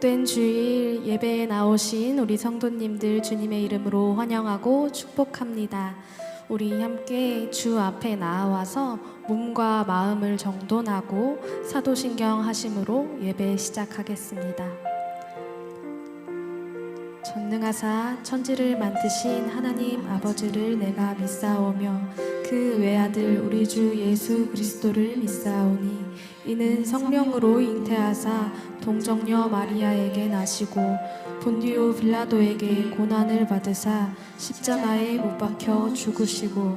복된 주일 예배에 나오신 우리 성도님들 주님의 이름으로 환영하고 축복합니다. 우리 함께 주 앞에 나와서 몸과 마음을 정돈하고 사도신경 하심으로 예배 시작하겠습니다. 전능하사 천지를 만드신 하나님 아버지를 내가 믿사오며 그 외아들 우리 주 예수 그리스도를 믿사오니 이는 성령으로 잉태하사 동정녀 마리아에게 나시고 본디오 빌라도에게 고난을 받으사 십자가에 못 박혀 죽으시고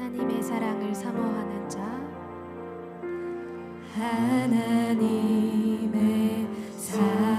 하나님의 사랑을 사모하는 자. 하나님의 사랑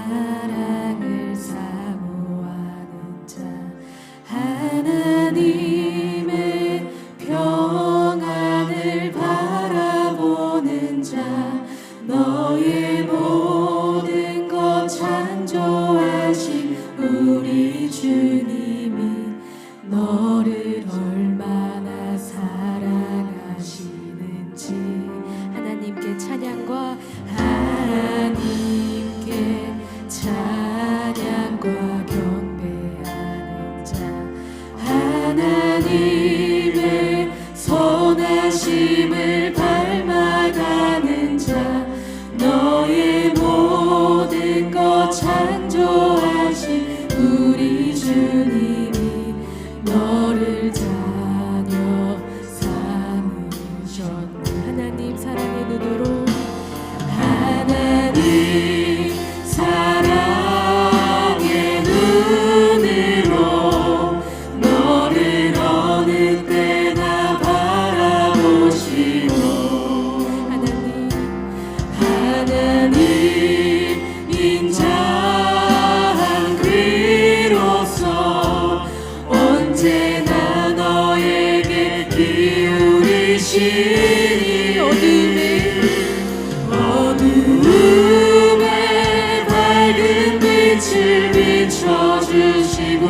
기울이시니 어둠에 어둠에 밝은 빛을 비춰주시고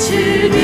to be.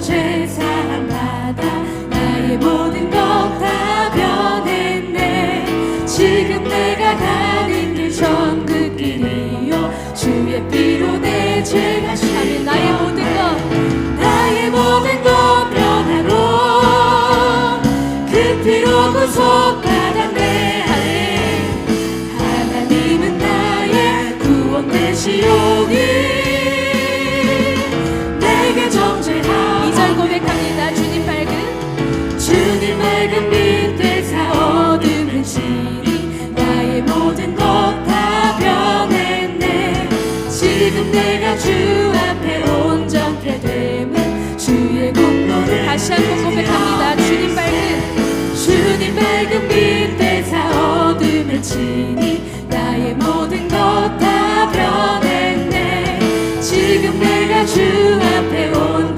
죄 사랑받아 나의 모든 것 다 변했네. 지금 내가 가는 길 천국길이요. 주의 피로 내 죄가 심 나의 다시 한번 고백합니다. 주님 밝은 주님 밝은 빛대사 어둠을 치니 나의 모든 것 다 변했네 지금 내가 주 앞에 온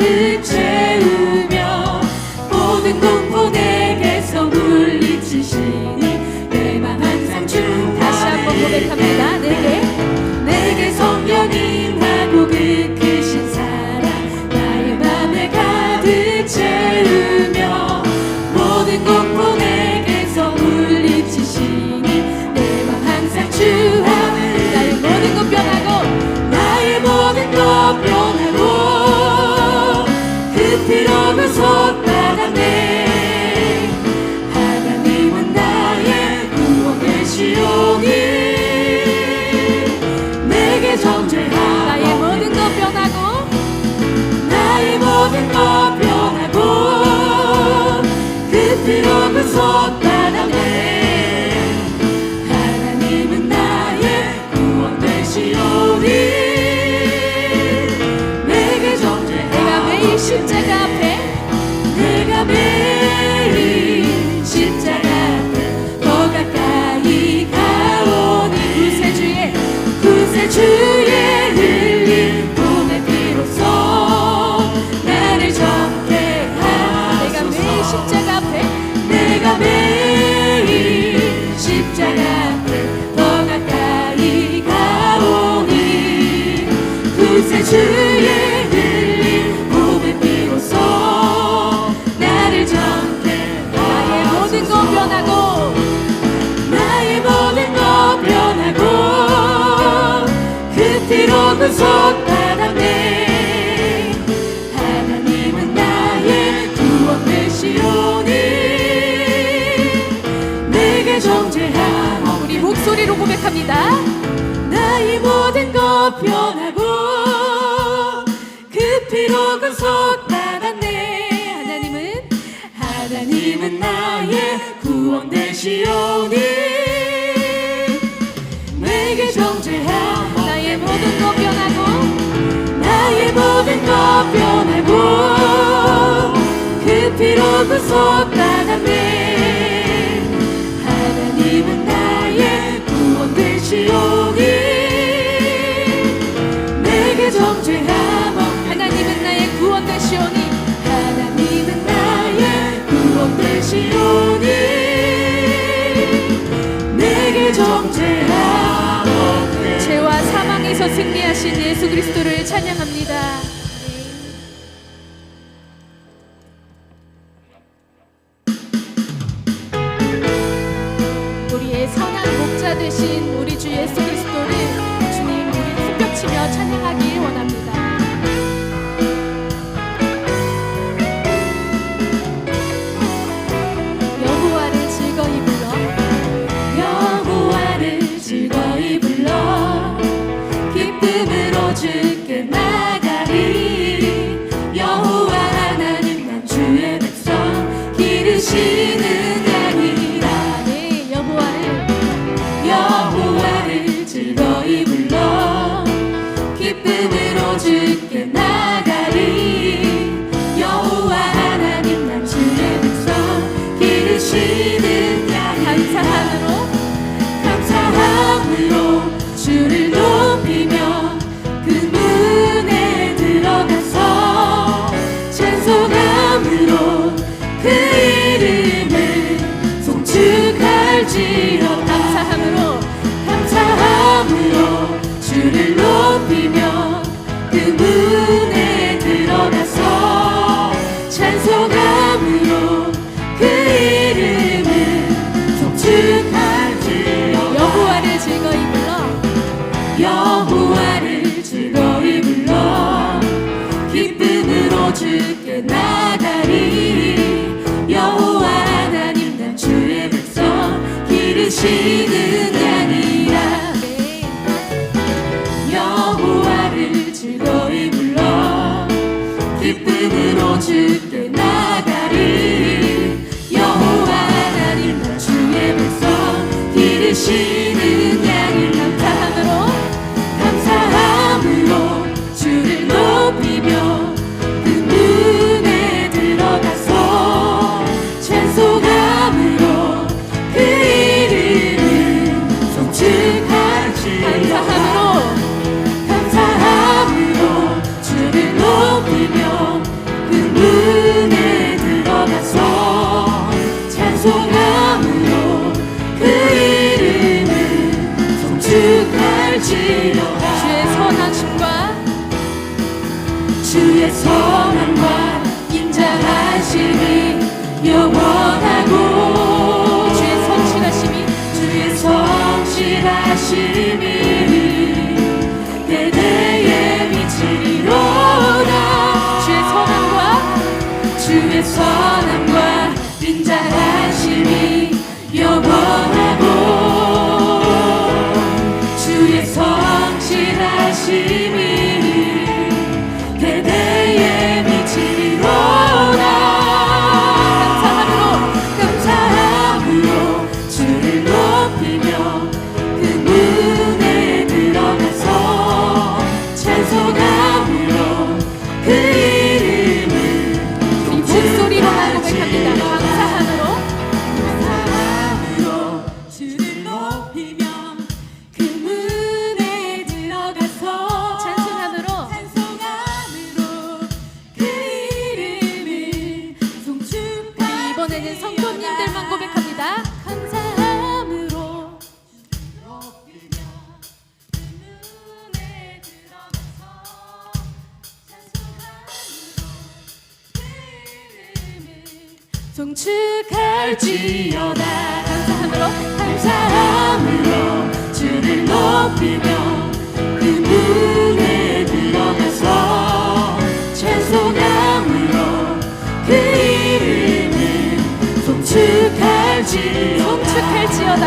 가득 채우며 모든 공포 내게서 물리치시니 내 맘 항상 주 다시 한번 고백합니다. 내게 in. 목소리로 고백합니다. 나의 모든 것 변하고 그 피로 근속 받았네. 하나님은 하나님은 나의 구원 되시오니. 변해고 그 피로 그 구속받았네 하나님은 나의 구원 되시오니 내게 정죄하며 하나님은 나의 구원 되시오니 하나님은 나의 구원 되시오니 내게 정죄하며 죄와 사망에서 승리하신 예수 그리스도를 찬양합니다. 그 이름 to 큰 소리로 고백합니다. 송축할지어다.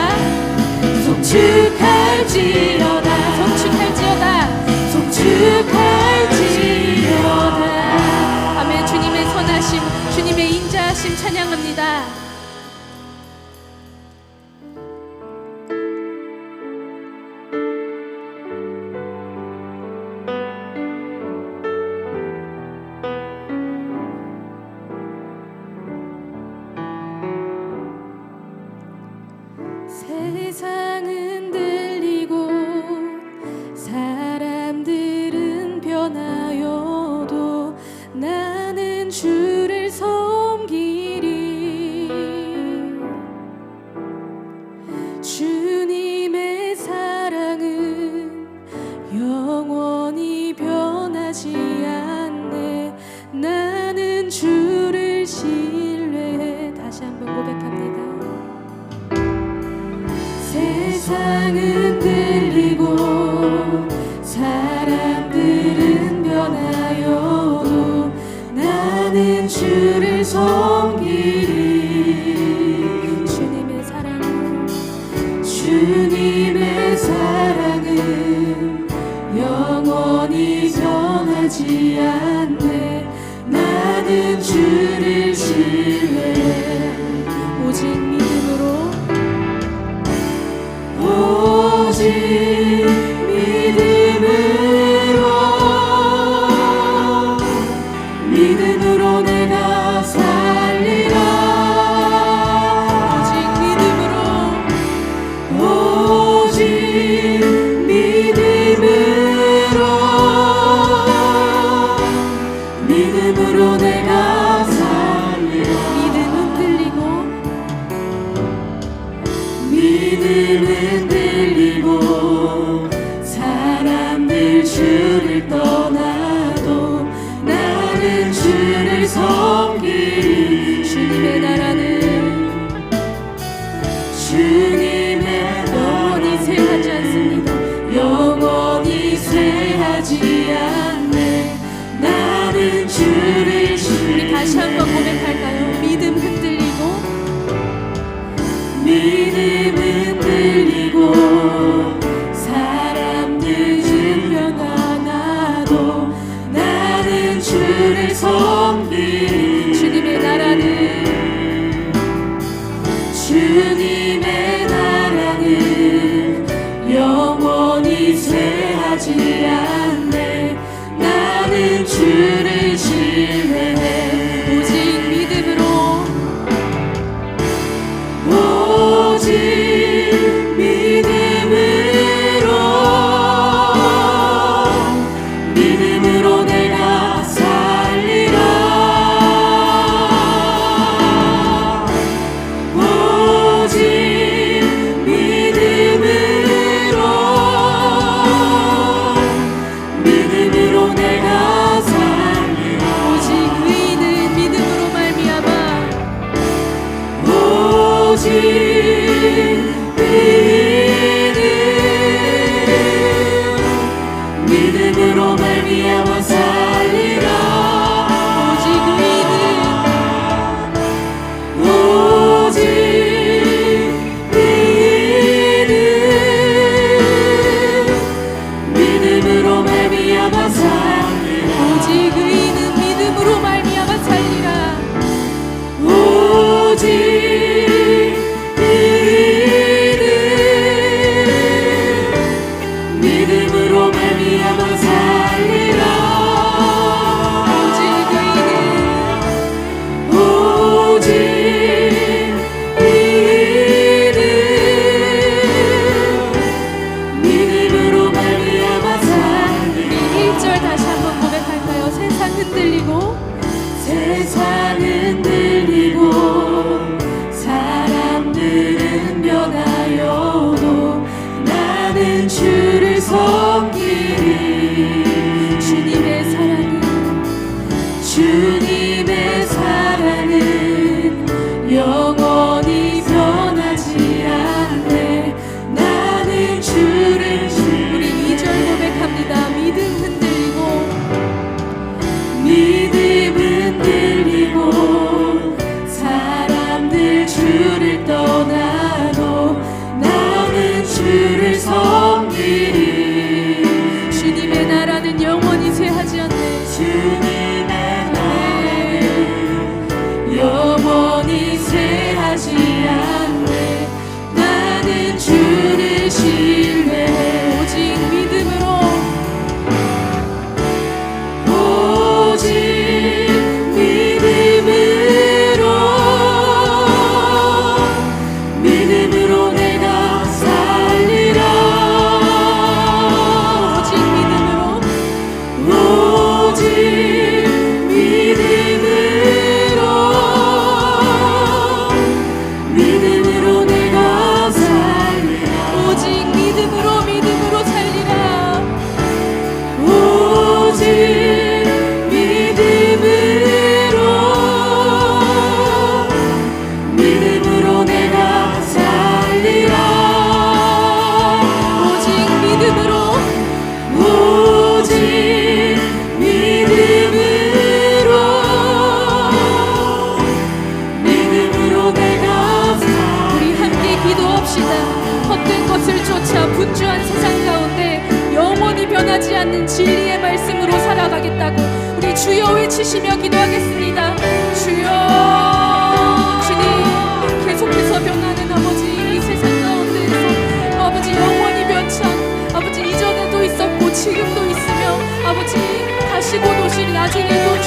송축할지어다. 주여 외치시며 기도하겠습니다. 주여 주님 계속해서 변하는 아버지 이 세상 가운데에서 아버지 영원히 변치 않 아버지 이전에도 있었고 지금도 있으며 아버지 다시 곧 오실 나중에도